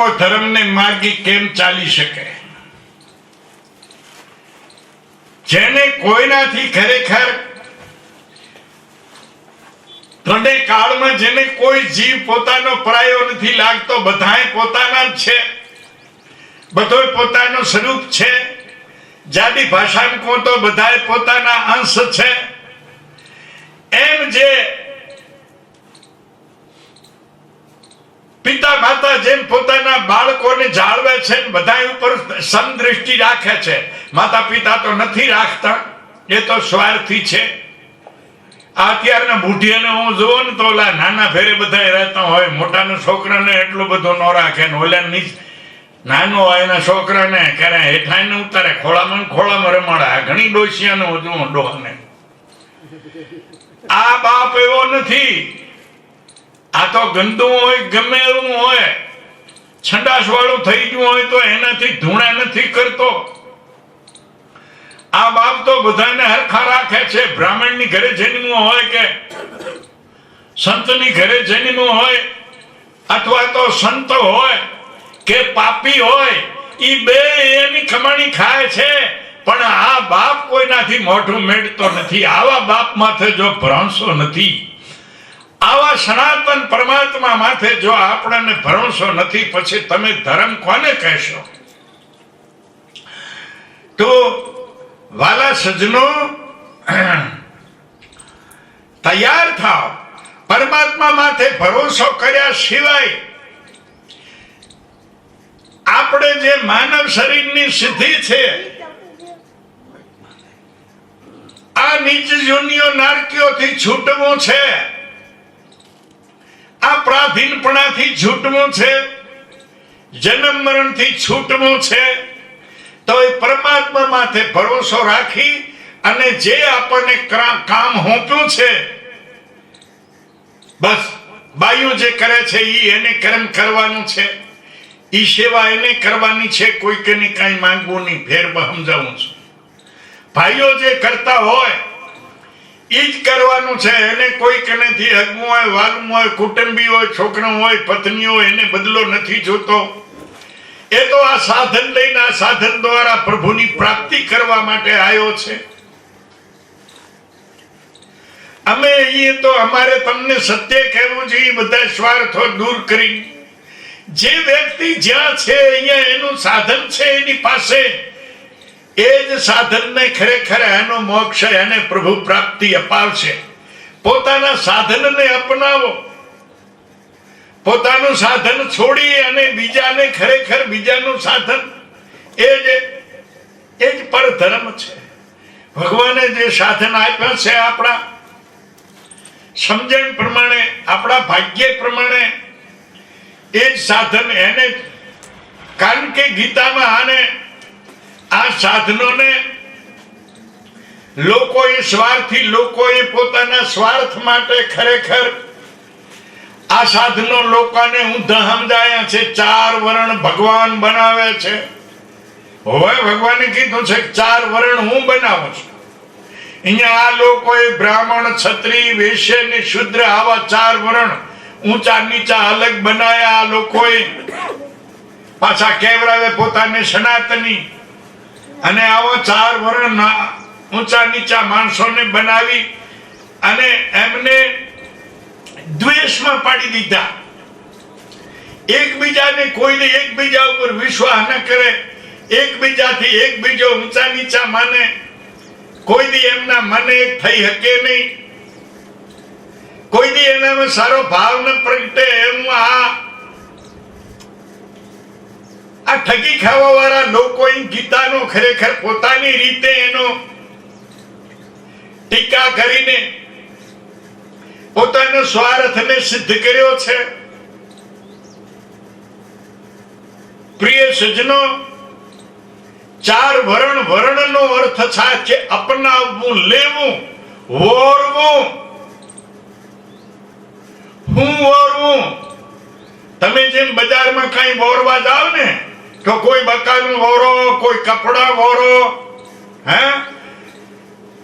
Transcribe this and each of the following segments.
લોકો ધર્મને માર્ગે કેમ ચાલી શકે? જેને કોઈનાથી ખરેખર ત્રણે કાળમાં જેને કોઈ જીવ પોતાનો પરાયો નથી લાગતો, બધાય પોતાના જ છે. બધો પોતાનું સ્વરૂપ છે. જાડી ભાષામાં કહો તો બધાય પોતાના અંશ છે. એમ જે પિતા માતા જેમ પોતાના બાળકોને જાળવે છે બધા ઉપર સમદ્રષ્ટિ રાખે છે. માતા પિતા તો નથી રાખતા. એ તો સ્વાર્થી છે. અત્યારના બુઢિયાને હું જોઉં ને તો ઓલા નાના ફેરે બધા રહેતા હોય. મોટાના છોકરાને એટલું બધું ન રાખે ને ઓલા નીચ નાનો હોય એના છોકરાને ક્યારે હેઠાઈ ને ઉતારે. ખોળામાં ખોળામાં રમાડે. ઘણી ડોસિયાને હું જોઉં ડોહને. આ બાપ એવો નથી. આ તો ગંદુ હોય ગમે એવું હોય. છંડાસ વાળું થઈ ગયું હોય તો એનાથી ધૂણા નથી કરતો. આ બાપ તો બધાને હરખા રાખે છે. બ્રાહ્મણની ઘરે જન્મ્યો હોય કે સંતની ઘરે જન્મ્યો હોય અથવા તો સંત હોય કે પાપી હોય એ બે એની કમાણી ખાય છે. પણ આ બાપ કોઈનાથી મોઢું મેળતો નથી. આવા બાપ માથે જો ભ્રાંસો નથી. આવા સનાતન પરમાત્મા માથે જો આપણને ભરોસો નથી, પછી તમે ધર્મ કોને કહેશો? તો વાલા સજનો, તૈયાર થાવ પરમાત્મા માથે ભરોસો કર્યા સિવાય આપણે જે માનવ શરીરની સિદ્ધિ છે, આ નીચ યોનિઓ નારકીઓથી છૂટવું છે. આ પ્રાધીનપણાથી છૂટવું છે જન્મ મરણથી છૂટવું છે, તો એ પરમાત્મા માથે ભરોસો રાખી અને જે આપણને કામ હોપ્યું છે, બસ બાયું જે કરે છે એ એને કર્મ કરવાનું છે, ઈ સેવા એને કરવાની છે કોઈ કે કઈ માંગવું નહીં ફેર સમજાવું છું. ભાઈઓ જે કરતા હોય ઈ જ કરવાનું છે. એને કોઈ નથી હગવું હોય વાલવું હોય, કુટુંબી હોય, છોકરો હોય, પત્ની હોય, એને બદલો નથી જોતો. એ તો આ સાધન લઈને આ સાધન દ્વારા પ્રભુની પ્રાપ્તિ કરવા માટે આવ્યો છે. અમે અહીંયા તો અમારે તમને સત્ય કહેવું જોઈએ બધા સ્વાર્થો દૂર કરી. જે વ્યક્તિ જ્યાં છે, અહીંયા એનું સાધન છે એની પાસે એ જ સાધનને ખરેખર એનો મોક્ષ એને પ્રભુ પ્રાપ્તિ અપાવશે. પોતાના સાધનને અપનાવો. પોતાનું સાધન છોડી અને બીજાને ખરેખર બીજાનું સાધન. એ જ એ જ પરધર્મ છે. ભગવાને જે સાધન આપ્યા છે આપણા, સમજણ પ્રમાણે, આપણા ભાગ્ય પ્રમાણે એ જ સાધન એને. કારણ કે ગીતામાં આને આ સાધનોને લોકોએ સ્વાર્થી, લોકોએ પોતાના સ્વાર્થ માટે ખરેખર આ સાધનો લોકોને ઊંધા સમજાયા છે, ચાર વર્ણ ભગવાન બનાવે છે. હવે ભગવાને કીધું છે, ચાર વર્ણ હું બનાવું છું. અહીંયા આ લોકોએ બ્રાહ્મણ છત્રી વેશ્ય ને શુદ્ર આવા ચાર વર્ણ ઊંચા નીચા અલગ બનાયા આ લોકોએ. પાછા કેવરાવે પોતાને સનાતની? અને આવા ચાર વર્ણ ઊંચા નીચા માણસોને બનાવી અને એમને દ્વેષમાં પાડી દીધા. એકબીજાને કોઈને એકબીજા ઉપર વિશ્વાસ ન કરે, એકબીજાથી એકબીજો ઊંચા નીચા માને કોઈ દી એમના મને એક થઈ શકે નહીં. કોઈ દી એનામાં સારો ભાવ ન પ્રગટે એમ આ આ ઠગી ખાવા વાળા લોકો ગીતાનો ખરેખર પોતાની રીતે એનો ટીકા કરીને પોતાનો સ્વાર્થને સિદ્ધ કર્યો છે. પ્રિય સજનો ચાર વરણ વર્ણનો અર્થ થાય છે અપનાવવું, લેવું, વોરવું. હું વોરવું તમે જેમ બજારમાં કઈ વોરવા જાવ ને તો કોઈ મકાન વોરો, કોઈ કપડા વોરો, હે?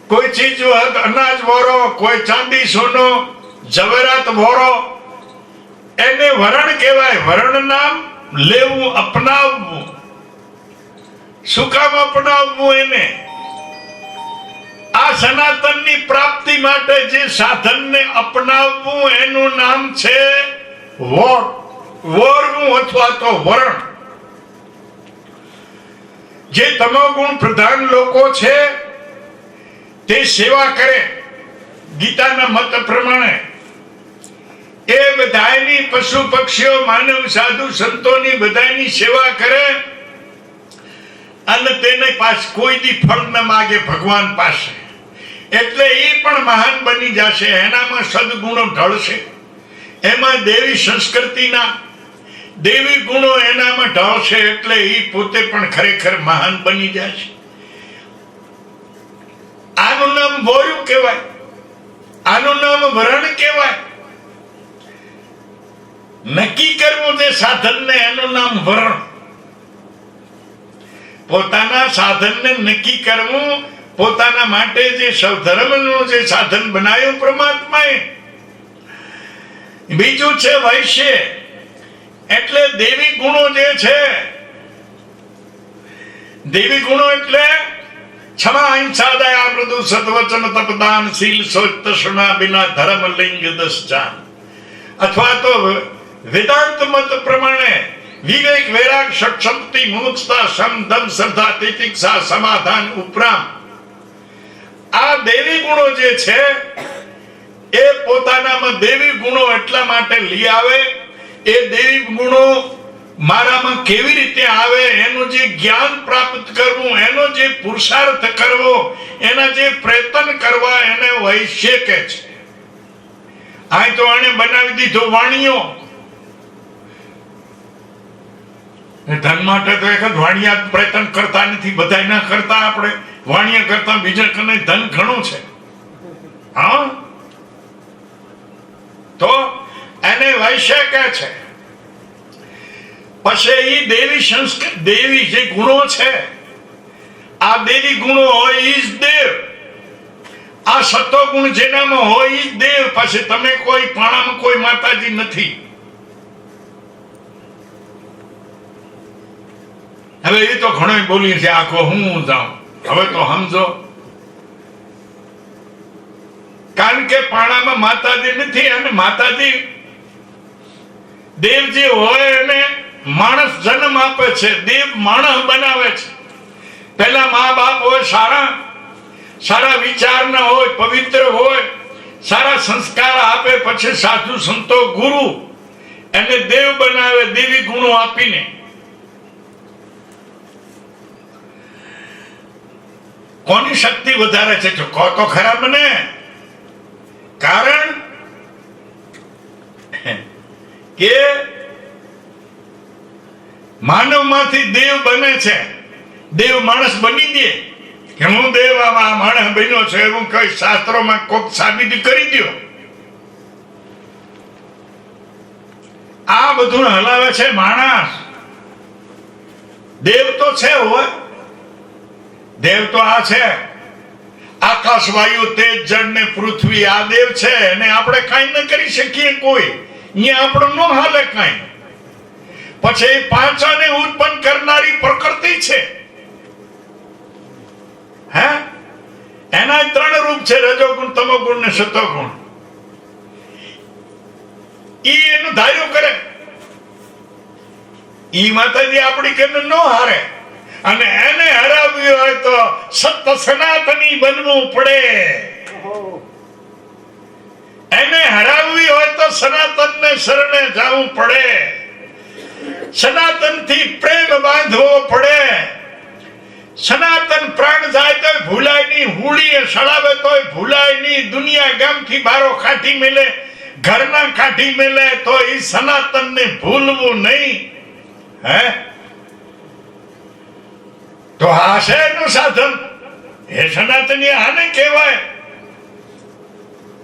કોઈ ચીજ અનાજ વોરો, કોઈ ચાંદી, સોનો, જવેરાત વોરો, એને વરણ કહેવાય. વરણ નામ લેવું, અપનાવવું. શું કામ અપનાવવું એને? આ સનાતનની પ્રાપ્તિ માટે જે સાધનને અપનાવવું, એનું નામ છે વોર. વોરવું અથવા તો વરણ. જે તમોગુણ પ્રધાન લોકો છે, તે સેવા કરે. ગીતાના મત પ્રમાણે. એ બધાયની પશુ પક્ષીઓ, માનવ, સાધુ, સંતોની બધાયની સેવા કરે અને તેને પાસ કોઈ દી ફળ ન માગે ભગવાન પાસે. એટલે એ પણ મહાન બની જશે. એનામાં સદગુણો ઢળશે. એમાં દેવી સંસ્કૃતિના દેવી ગુણો એનામાં ઢળશે એટલે એ પોતે પણ ખરેખર મહાન બની જશે આનું નામ બોર્યું કહેવાય. આનું નામ વરણ કહેવાય. નક્કી કરવું તે સાધનને એનું નામ વરણ. પોતાના સાધનને નક્કી કરવું પોતાના માટે જે સૌધર્મનું જે સાધન બનાવ્યું પરમાત્માએ. બીજું છે વૈશ્ય. એટલે દેવી ગુણો જે છે, દેવી ગુણો એટલે ક્ષમા અહિંસા દયા, મૃદુ, સદવચન, તપદાન, શીલ શૌચ તૃષ્ણા બિના ધર્મ, લિંગ દસ અથવા તો વેદાંત મત પ્રમાણે વિવેક, વૈરાગ, સક્ષમતિ મુમુક્ષતા સમ દમ શ્રદ્ધા, તિતિક્ષા, સમાધાન ઉપરાંત આ દેવી ગુણો જે છે, એ પોતાનામાં દેવી ગુણો એટલા માટે લઈ આવે એ દેવી ગુણો મારામાં કેવી રીતે આવે, એનું જે જ્ઞાન પ્રાપ્ત કરવું, એનો જે પુરુષાર્થ કરવો, એના જે પ્રયત્ન કરવા એને વૈશ્ય કે છે. આ તો એને બનાવી દીધો વાણીઓ. ધન માટે તો એક જ વાણિયા પ્રયત્ન કરતા નથી બધા ના કરતા આપણે. વાણિયા કરતા બીજા કને ધન ઘણું છે. હા તો એને શકે છે? પછી એ દેવી સંસ્કૃત દેવી જે ગુણો છે, આ દેવી ગુણો હોય જ દેવ. આ સતો ગુણ જેનામાં હોય જ દેવ, પછી તમે કોઈ પાણામાં કોઈ માતાજી નથી. હવે એ તો ઘણો બોલી છે, આખો હું જાઉં? હવે તો સમજો. કારણ કે પાણામાં માતાજી નથી અને માતાજી દેવ જે હોય એને માણસ જન્મ આપે છે, દેવ માણસ બનાવે છે. પહેલા મા બાપ હોય સારા સારા વિચારના હોય, પવિત્ર હોય, સારા સંસ્કાર આપે, પછી સાધુ સંતો, ગુરુ, એને દેવ બનાવે, દેવી ગુણો આપીને. કોની શક્તિ વધારે છે? જો કહો તો ખરા મને કારણ કે માનવમાંથી દેવ બને છે. દેવ માણસ બની દે. કે હું દેવ આ માણસ બન્યો છે એવું કઈ શાસ્ત્રોમાં કોક સાબિત કરી દો આ બધું હલાવે છે માણસ. દેવ તો છે હોય. દેવ તો આ છે. આકાશ વાયુ તેજ જળ ને પૃથ્વી આ દેવ છે. એને આપણે કાંઈ ન કરી શકીએ કોઈ. અહીંયા હાલે કાંઈ. પછી પાંચાને ઉત્પન્ન કરનારી પ્રકૃતિ છે. હે? એના ત્રણ રૂપ છે, રજોગુણ એનું ધાર્યું કરે. ઈ માતાજી આપણી કેમ ન હારે. અને એને હરાવ્યું હોય તો સત્ય સનાતની બનવું પડે. એને હરાવવી હોય તો સનાતનને શરણે જવું પડે. સનાતનથી પ્રેમ બાંધવો પડે. સનાતન પ્રાણ જાય તો ભૂલાય નહીં હુડીએ સડાવે તોય ભૂલાય નહીં દુનિયા ગામથી બારો કાઢી મેલે, ઘરના કાઢી મેલે, તો એ સનાતનને ભૂલવું નહીં. હે? તો આ એનું સાધન. એ સનાતની આને કહેવાય.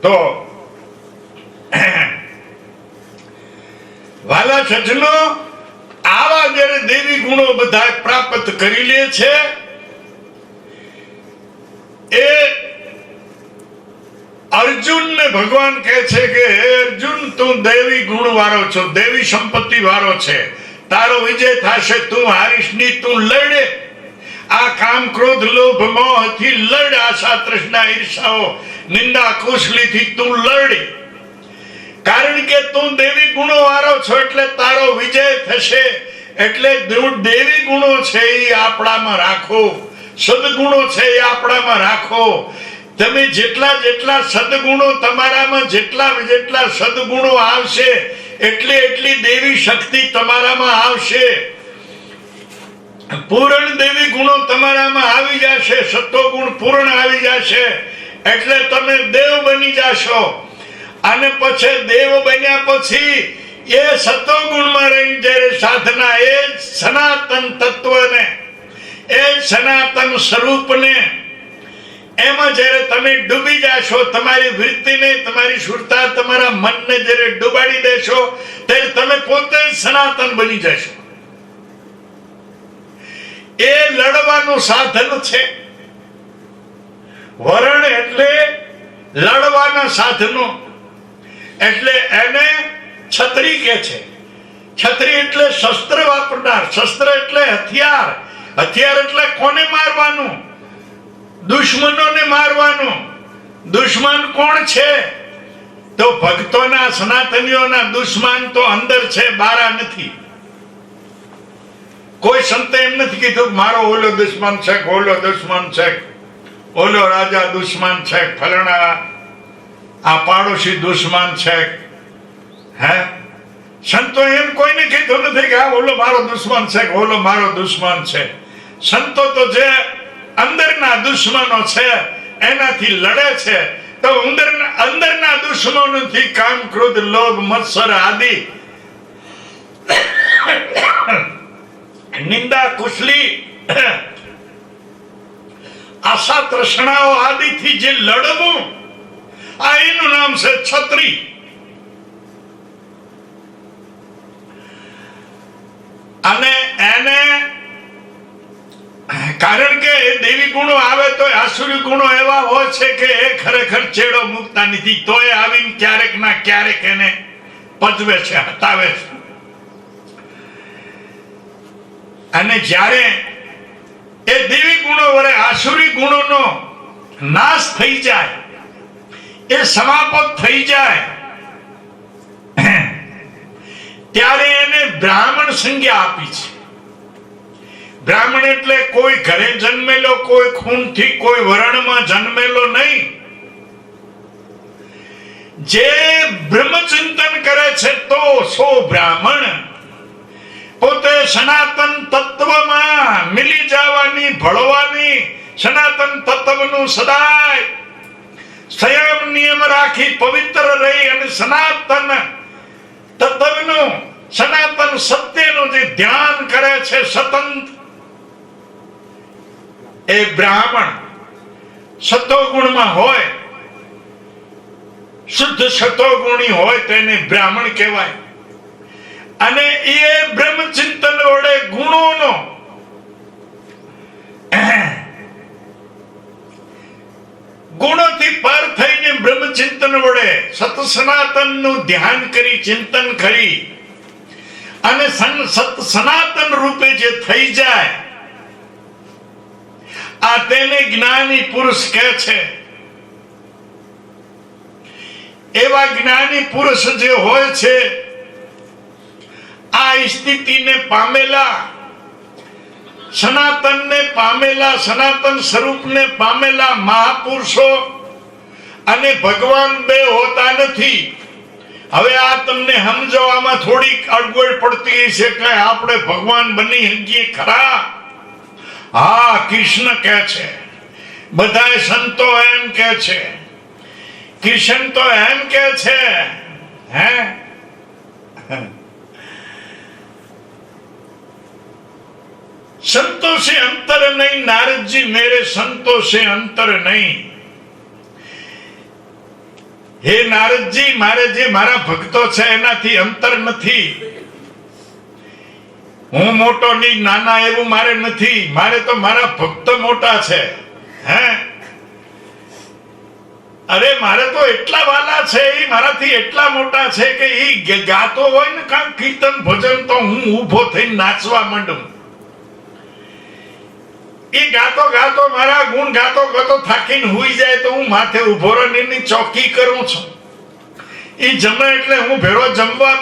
તો વાલા સજ્જનો આવા જ્યારે દેવી ગુણો બધા પ્રાપ્ત કરી લે છે, એ અર્જુનને ભગવાન કહે છે કે, હે અર્જુન, તું દેવી ગુણ વાળો છો, દેવી સંપત્તિ વાળો છે. તારો વિજય થશે, તું હારીશની તું લડે. આ કામ ક્રોધ, લોભ મોહથી લડ, આશા, તૃષ્ણા, ઈર્ષાઓ, નિંદા કુશલી થી તું લડ. કારણ કે તું દેવી ગુણો વાળો છો એટલે તારો વિજય થશે. એટલે દેવી ગુણો છે એ આપણામાં રાખો. સદગુણો છે એ આપણામાં રાખો. તમે જેટલા જેટલા સદગુણો તમારામાં જેટલા જેટલા સદગુણો આવશે, એટલી એટલી દેવી શક્તિ તમારામાં આવશે. પૂરણ દેવી ગુણો તમારામાં આવી જશે, સત્વગુણ પૂર્ણ આવી જશે. એટલે તમે દેવ બની જશો. અને પછી દેવ બન્યા પછી એ સત્વ ગુણમાં રહીને જ્યારે સાધના એ સનાતન તત્વને, એ સનાતન સ્વરૂપને, એમાં જ્યારે તમે ડૂબી જાશો, તમારી વૃત્તિને, તમારી સુરતા, તમારા મનને જ્યારે ડૂબાડી દેશો, ત્યારે તમે પોતે સનાતન બની જશો. એ લડવાનું સાધન છે. વરણ એટલે લડવાના સાધનો. એટલે એને છત્રી કે છે. છત્રી એટલે શસ્ત્ર વાપરનાર, શસ્ત્ર એટલે હથિયાર. હથિયાર એટલે કોને મારવાનું? દુશ્મનોને મારવાનું. દુશ્મન કોણ છે? તો ભક્તોના, સનાતનીઓના દુશ્મન તો અંદર છે, બારા નથી. કોઈ સંતે એમ નથી કીધું મારો ઓલો દુશ્મન છે ઓલો દુશ્મન છે ઓલો રાજા દુશ્મન છે ફલણા આ પાડોશી દુશ્મન છે. હે? સંતો એમ કોઈને કીધું નથી કે આ ઓલો મારો દુશ્મન છે ઓલો મારો દુશ્મન છે. સંતો તો જે અંદરના દુશ્મનો છે, એનાથી લડે છે. તો અંદરના અંદરના દુશ્મનોથી કામ ક્રોધ, લોભ, મત્સર આદિ નિંદા, કુશલી આશા તૃષ્ણાઓ આદિથી જે લડવું આ નામ છે છત્રી. અને એને, કારણ કે દેવી ગુણો આવે તો આસુરી ગુણો એવા હોય છે કે એ ખરેખર ચેડો મૂકતા નથી, તોય આવીને ક્યારેક ના ક્યારેક એને પજવે છે, હટાવે છે. અને જ્યારે એ દેવી ગુણો વડે આસુરી ગુણોનો નાશ થઈ જાય એ સમાપ્ત થઈ જાય. ત્યારે એને બ્રાહ્મણ સંજ્ઞા આપી છે. બ્રાહ્મણ એટલે કોઈ ઘરે જન્મેલો, કોઈ ખૂનથી, કોઈ વરણમાં જન્મેલો નહીં. જે બ્રહ્મચિંતન કરે છે તો સો બ્રાહ્મણ. પોતે સનાતન તત્વમાં મિલી જવાની, ભળવાની સનાતન તત્વનું સદાય સંયમ નિયમ રાખી પવિત્ર રહી અને સનાતન તત્વનું, સનાતન સત્યનું જે ધ્યાન કરે છે સતંત. એ બ્રાહ્મણ સતોગુણમાં હોય, શુદ્ધ સતોગુણી હોય તેને બ્રાહ્મણ કહેવાય. અને એ બ્રહ્મચિંતન વડે ગુણોનો ગુણોથી પર થઈને બ્રહ્મચિંતન વડે સત સનાતનનું ધ્યાન કરી, ચિંતન કરી. અને સન- સત સનાતન રૂપે જે થઈ જાય, આ તેને જ્ઞાની પુરુષ કહે છે. એવા જ્ઞાની પુરુષ જે હોય છે, આ સ્થિતિને પામેલા સનાતનને પામેલા, સનાતન સ્વરૂપને પામેલા મહાપુરુષો અને ભગવાન બે હોતા નથી. હવે આ તમને સમજવામાં થોડીક અડગોળ પડતી છે કે આપણે ભગવાન બની શકીએ ખરા? હા, કૃષ્ણ કહે છે. બધાય સંતો એમ કહે છે. કૃષ્ણ તો એમ કહે છે, હે? સંતોષે અંતર નહીં, નારદજી મેરે સંતોષે અંતર નહીં. હે નારદજી, મારે જે મારા ભક્તો છે એનાથી અંતર નથી. હું મોટો નહીં, નાના એવું મારે નથી. મારે તો મારા ભક્ત મોટા છે. હે? અરે, મારે તો એટલા વાલા છે એ મારાથી એટલા મોટા છે કે એ ગાતો હોય ને કાંક કીર્તન ભજન, તો હું ઊભો થઈને નાચવા માંડું. એ ગાતો ગાતો મારા ગુણ ગાતો ગાતો થાકીને હુઈ જાય તો હું માથે ઊભો રહીને ચોકી કરું છું. એ જમે એટલે હું ભેરો જમવા